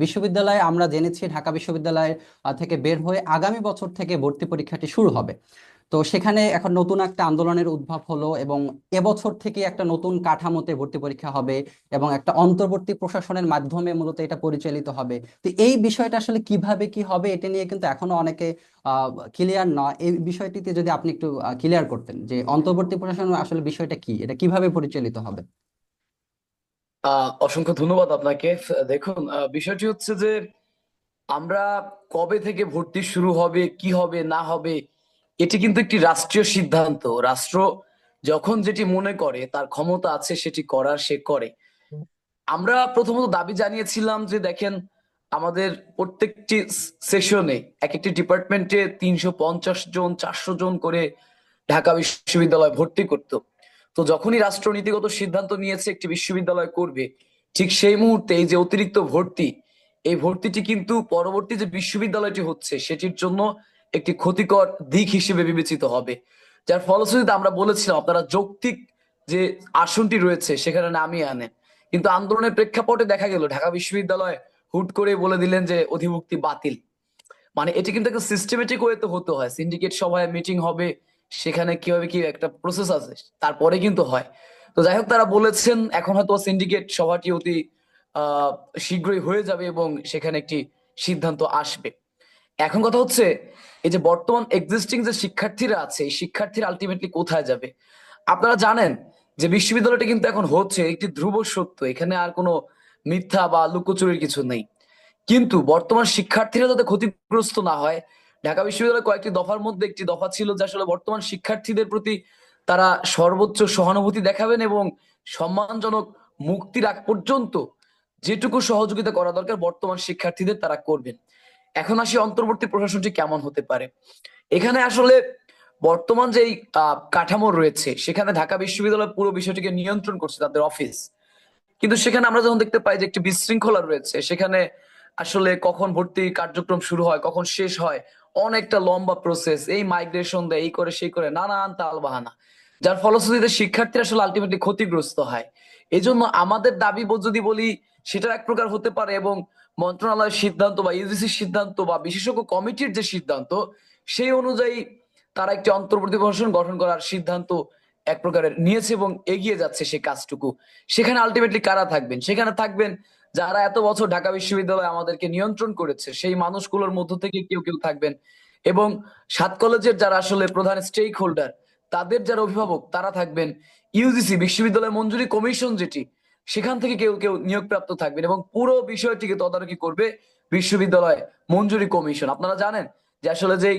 বিশ্ববিদ্যালয়ে আমরা জেনেছি ঢাকা বিশ্ববিদ্যালয় থেকে বের হয়ে আগামী বছর থেকে ভর্তি পরীক্ষাটি শুরু হবে। তো সেখানে এখন নতুন একটা আন্দোলনের উদ্ভব হলো এবং এবছর থেকে একটা নতুন কাঠামোতে ভর্তি পরীক্ষা হবে এবং একটা অন্তর্বর্তী প্রশাসনের মাধ্যমে মূলত এটা পরিচালিত হবে। তো এই বিষয়টা আসলে কীভাবে কি হবে এটা নিয়ে কিন্তু এখনও অনেকে ক্লিয়ার নয় এই বিষয়টিতে যদি আপনি একটু ক্লিয়ার করতেন যে অন্তর্বর্তী প্রশাসন আসলে বিষয়টা কি? এটা কীভাবে পরিচালিত হবে? অসংখ্য ধন্যবাদ আপনাকে। দেখুন বিষয়টি হচ্ছে যে আমরা কবে থেকে ভর্তি শুরু হবে, কি হবে, না হবে, এটি কিন্তু একটি রাষ্ট্রীয় সিদ্ধান্ত। রাষ্ট্র যখন যেটি মনে করে, তার ক্ষমতা আছে, সেটি করার, সে করে। আমরা প্রথমত দাবি জানিয়েছিলাম যে, দেখেন, আমাদের প্রত্যেকটি সেশনে এক একটি ডিপার্টমেন্টে তিনশো পঞ্চাশ জন, চারশো জন করে ঢাকা বিশ্ববিদ্যালয় ভর্তি করতো। তো যখনই রাষ্ট্র নীতিগত সিদ্ধান্ত নিয়েছে, একটি বিশ্ববিদ্যালয় করবে, ঠিক সেই মুহূর্তে এই যে অতিরিক্ত ভর্তি, এই ভর্তিটি কিন্তু পরবর্তী যে বিশ্ববিদ্যালয়টি হচ্ছে, সেটির জন্য একটি ক্ষতিকর দিক হিসেবে বিবেচিত হবে। যার ফলশ্রুতিতে আমরা বলেছিলাম, আপনারা যৌক্তিক যে আসনটি রয়েছে, সেখানে নামিয়ে আনেন। কিন্তু আন্দোলনের প্রেক্ষাপটে দেখা গেল, ঢাকা বিশ্ববিদ্যালয় হুট করে বলে দিলেন যে অধিভুক্তি বাতিল। মানে এটি কিন্তু একটা সিস্টেমেটিক ওয়েতে হতে হয়। সিন্ডিকেট সভায় মিটিং হবে সেখানে কীভাবে কি একটা প্রসেস আছে, তারপরে কিন্তু হয়। তো যাই হোক, তারা বলেছেন, এখন হয়তো সিন্ডিকেট সভাটি অতি শীঘ্রই হয়ে যাবে এবং সেখানে একটি সিদ্ধান্ত আসবে। এখন কথা হচ্ছে, এই যে বর্তমান এক্সিস্টিং যে শিক্ষার্থীরা আছে, এই শিক্ষার্থীরা আলটিমেটলি কোথায় যাবে? আপনারা জানেন যে বিশ্ববিদ্যালয়টা কিন্তু এখন হচ্ছে একটি ধ্রুব সত্য, এখানে আর কোনো মিথ্যা বা লুকোচুরির কিছু নেই। কিন্তু বর্তমান শিক্ষার্থীরা যাতে ক্ষতিগ্রস্ত না হয় ঢাকা বিশ্ববিদ্যালয়ের কয়েকটি দফার মধ্যে একটি দফা ছিল যে আসলে বর্তমান শিক্ষার্থীদের প্রতি তারা সর্বোচ্চ সহানুভূতি দেখাবেন এবং সম্মানজনক মুক্তির আগ পর্যন্ত যেটুকু সহযোগিতা করা দরকার বর্তমান শিক্ষার্থীদের তারা করবেন। এখন আসি অন্তর্বর্তী প্রশাসনটি কেমন হতে পারে? এখানে আসলে বর্তমান আহ, কাঠামো রয়েছে সেখানে ঢাকা বিশ্ববিদ্যালয় পুরো বিষয়টিকে নিয়ন্ত্রণ করছে তাদের অফিস। কিন্তু সেখানে আমরা যখন দেখতে পাই যে একটি বিশৃঙ্খলা রয়েছে সেখানে আসলে কখন ভর্তি কার্যক্রম শুরু হয় কখন শেষ হয় অনেকটা লম্বা প্রসেস এই মাইগ্রেশন দেয়, এই করে, সেই করে, নানান তাল বাহানা যার ফলশ্রুতিতে শিক্ষার্থীরা আসলে আলটিমেটলি ক্ষতিগ্রস্ত হয়। এই জন্য আমাদের দাবি যদি বলি সেটা এক প্রকার হতে পারে এবং মন্ত্রণালয়ের সিদ্ধান্ত বা ইউজিসির সিদ্ধান্ত বা বিশেষজ্ঞ কমিটির যে সিদ্ধান্ত, সেই অনুযায়ী তারা একটি অন্তর্বর্তী প্রশাসন গঠন করার সিদ্ধান্ত এক প্রকারের নিয়েছে এবং এগিয়ে যাচ্ছে সেই কাজটুকু। সেখানে আলটিমেটলি কারা থাকবেন? সেখানে থাকবেন যারা এত বছর ঢাকা বিশ্ববিদ্যালয় আমাদেরকে নিয়ন্ত্রণ করেছে, সেই মানুষগুলোর মধ্য থেকে কেউ কেউ থাকবেন। এবং সাত কলেজের যারা আসলে প্রধান স্টেক হোল্ডার তাদের যারা অভিভাবক, তারা থাকবেন ইউজিসি বিশ্ববিদ্যালয় মঞ্জুরি কমিশন যেটি, সেখান থেকে কেউ কেউ নিয়োগপ্রাপ্ত থাকবেন এবং পুরো বিষয়টিকে তদারকি করবে বিশ্ববিদ্যালয় মঞ্জুরি কমিশন। আপনারা জানেন যে আসলে যে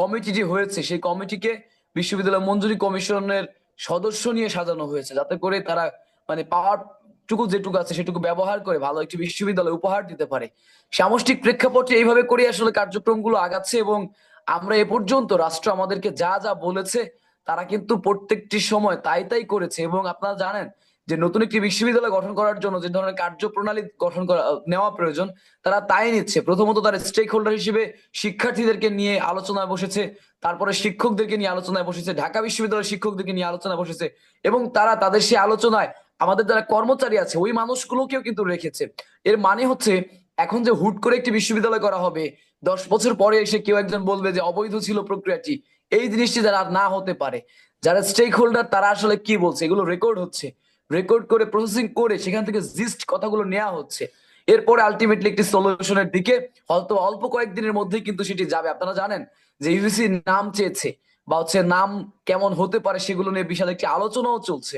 কমিটিটি হয়েছে, সেই কমিটিকে বিশ্ববিদ্যালয় মঞ্জুরি কমিশনের সদস্য নিয়ে সাজানো হয়েছে, যাতে করে তারা মানে পাওয়ার টুকু যেটুকু আছে সেটুকু ব্যবহার করে ভালো একটি বিশ্ববিদ্যালয় উপহার দিতে পারে। সামষ্টিক প্রেক্ষাপটে এইভাবে করে আসলে কার্যক্রমগুলো আগাচ্ছে এবং আমরা এ পর্যন্ত রাষ্ট্র আমাদেরকে যা যা বলেছে তারা কিন্তু প্রত্যেকটি সময় তাই তাই করেছে এবং আপনারা জানেন যে নতুন একটি বিশ্ববিদ্যালয় গঠন করার জন্য যে ধরনের কার্যপ্রণালী গঠন করা, নেওয়া প্রয়োজন তারা তাই নিচ্ছে। প্রথমত তারা স্টেক হোল্ডার হিসেবে শিক্ষার্থীদেরকে নিয়ে আলোচনায় বসেছে, তারপরে শিক্ষকদেরকে নিয়ে আলোচনায় বসেছে, ঢাকা বিশ্ববিদ্যালয়ের শিক্ষকদেরকে নিয়ে আলোচনায় বসেছে এবং তারা তাদের সেই আলোচনায় আমাদের যারা কর্মচারী আছে, ওই মানুষগুলোকেও কিন্তু রেখেছে। এর মানে হচ্ছে, এখন যে হুট করে একটি বিশ্ববিদ্যালয় করা হবে, দশ বছর পরে এসে কেউ একজন বলবে যে অবৈধ ছিল প্রক্রিয়াটি, এই জিনিসটি যারা আর না হতে পারে, যারা স্টেক হোল্ডার তারা আসলে কি বলছে? এগুলো রেকর্ড হচ্ছে। রেকর্ড করে প্রসেসিং করে সেখান থেকে জিস্ট কথাগুলো নেওয়া হচ্ছে। এরপরে আলটিমেটলি একটি সলিউশনের দিকে, হয়তো অল্প কয়েকদিনের মধ্যেই কিন্তু সেটি যাবে। আপনারা জানেন যে ইউজিসি নাম চেয়েছে। বা হচ্ছে নাম কেমন হতে পারে সেগুলো নিয়ে বিশাল একটি আলোচনাও চলছে।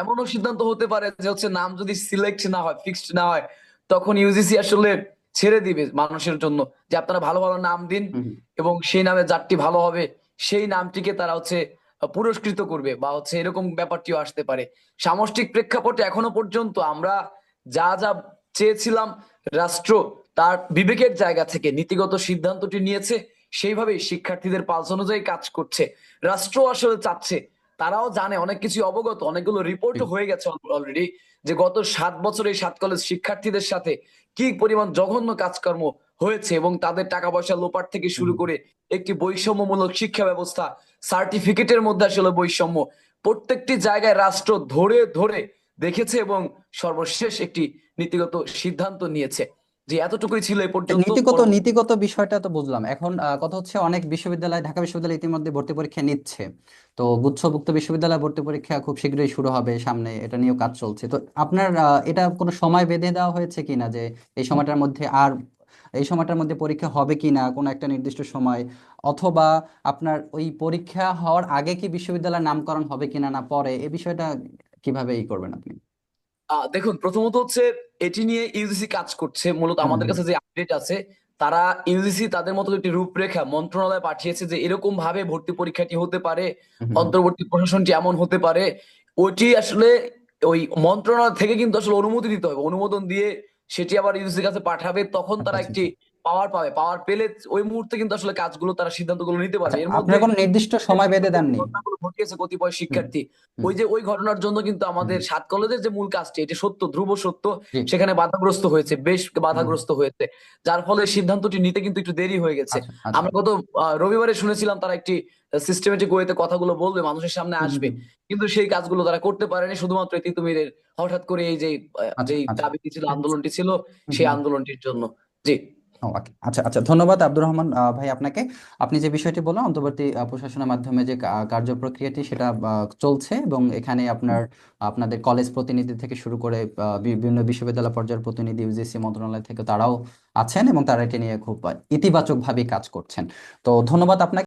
এমনও সিদ্ধান্ত হতে পারে যে হচ্ছে নাম যদি সিলেক্ট না হয় ফিক্সড না হয় তখন ইউজিসি আসলে ছেড়ে দিবে মানুষের জন্য যে আপনারা ভালো ভালো নাম দিন এবং সেই নামে যারটি ভালো হবে সেই নামটিকে তারা হচ্ছে পুরস্কৃত করবে বা হচ্ছে এরকম ব্যাপারটিও আসতে পারে। সামষ্টিক প্রেক্ষাপটে এখনও পর্যন্ত আমরা যা যা চেয়েছিলাম রাষ্ট্র তার বিবেকের জায়গা থেকে নীতিগত সিদ্ধান্তটি নিয়েছে। সেইভাবেই শিক্ষার্থীদের পালস অনুযায়ী কাজ করছে। রাষ্ট্র আসলে চাচ্ছে। তারাও জানে অনেক কিছু অবগত অনেকগুলো রিপোর্টও হয়ে গেছে অলরেডি যে গত সাত বছর সাত কলেজ শিক্ষার্থীদের সাথে কি পরিমাণ জঘন্য কাজকর্ম হয়েছে এবং তাদের টাকা পয়সা লোপাট থেকে শুরু করে একটি বৈষম্যমূলক শিক্ষা ব্যবস্থা সার্টিফিকেটের মধ্যে আসলে বৈষম্য। প্রত্যেকটি জায়গায় রাষ্ট্র ধরে ধরে দেখেছে এবং সর্বশেষ একটি নীতিগত সিদ্ধান্ত নিয়েছে। যে এতটুকুই ছিল এই পর্যন্ত নীতিগত পরবর্তী- নীতিগত বিষয়টা তো বুঝলাম। এখন আহ, কথা হচ্ছে অনেক বিশ্ববিদ্যালয় ঢাকা বিশ্ববিদ্যালয় ইতিমধ্যে ভর্তি পরীক্ষা নিচ্ছে। তো গুচ্ছভুক্ত বিশ্ববিদ্যালয় ভর্তি পরীক্ষা খুব শীঘ্রই শুরু হবে সামনে এটা নিয়েও কাজ চলছে। তো আপনার আহ, এটা কোনো সময় বেঁধে দেওয়া হয়েছে কিনা যে এই সময়টার মধ্যে আর এই সময়টার মধ্যে পরীক্ষা হবে কিনা কোনো একটা নির্দিষ্ট সময়? অথবা আপনার ওই পরীক্ষা হওয়ার আগে কি বিশ্ববিদ্যালয়ের নামকরণ হবে কিনা না পরে? এই বিষয়টা কীভাবে ই করবেন আপনি? দেখুন প্রথমত হচ্ছে এটি নিয়ে ইউজিসি কাজ করছে। মূলত আমাদের কাছে যে আপডেট আছে তারা ইউজিসি তাদের মতো একটি রূপরেখা মন্ত্রণালয়ে পাঠিয়েছে যে এরকম ভাবে ভর্তি পরীক্ষাটি হতে পারে। অন্তর্বর্তী প্রশাসনটি এমন হতে পারে। ওইটি আসলে ওই মন্ত্রণালয় থেকে কিন্তু আসলে অনুমতি দিতে হবে। অনুমোদন দিয়ে সেটি আবার ইউজিসির কাছে পাঠাবে। তখন আচ্ছা তারা আচ্ছা একটি পাওয়ার পাবে পাওয়ার পেলে ওই মুহূর্তে কিন্তু আসলে কাজগুলো তারা সিদ্ধান্তগুলো নিতে পারবে। আচ্ছা এর মধ্যে কোনো নির্দিষ্ট সময় বেঁধে দেননি। ঘটিয়েছে কতিপয় শিক্ষার্থী। ওই যে ওই ঘটনার জন্য কিন্তু আমাদের সাত কলেজের যে মূল কাজটি এটি সত্য ধ্রুব সত্য সেখানে বাধাগ্রস্ত হয়েছে বেশ। বাধাগ্রস্ত হয়েছে। যার ফলে সিদ্ধান্তটি নিতে কিন্তু একটু দেরি হয়ে গেছে। আচ্ছা আচ্ছা। আমরা গত রবিবারে শুনেছিলাম তারা একটি সিস্টেমেটিক ওয়েতে কথাগুলো বলবে মানুষের সামনে আসবে। কিন্তু সেই কাজগুলো তারা করতে পারেনি। শুধুমাত্র এই তিতুমিরের হঠাৎ করে এই যে দাবিটি ছিল আন্দোলনটি ছিল সেই আন্দোলনটির জন্য। জি। আচ্ছা আচ্ছা ধন্যবাদ আব্দুর রহমান ভাই আপনাকে। আপনি যে বিষয়টি বললেন, অন্তর্বর্তী প্রশাসনের মাধ্যমে যে কার্য প্রক্রিয়াটি সেটা চলছে এবং এখানে আপনার, আপনাদের কলেজ প্রতিনিধি থেকে শুরু করে বিভিন্ন বিশ্ববিদ্যালয় পর্যায়ের প্রতিনিধি ইউজিসি মন্ত্রণালয় থেকে তারাও আছেন এবং তারা এটি নিয়ে খুব ইতিবাচক ভাবে কাজ করছেন। তো ধন্যবাদ আপনাকে।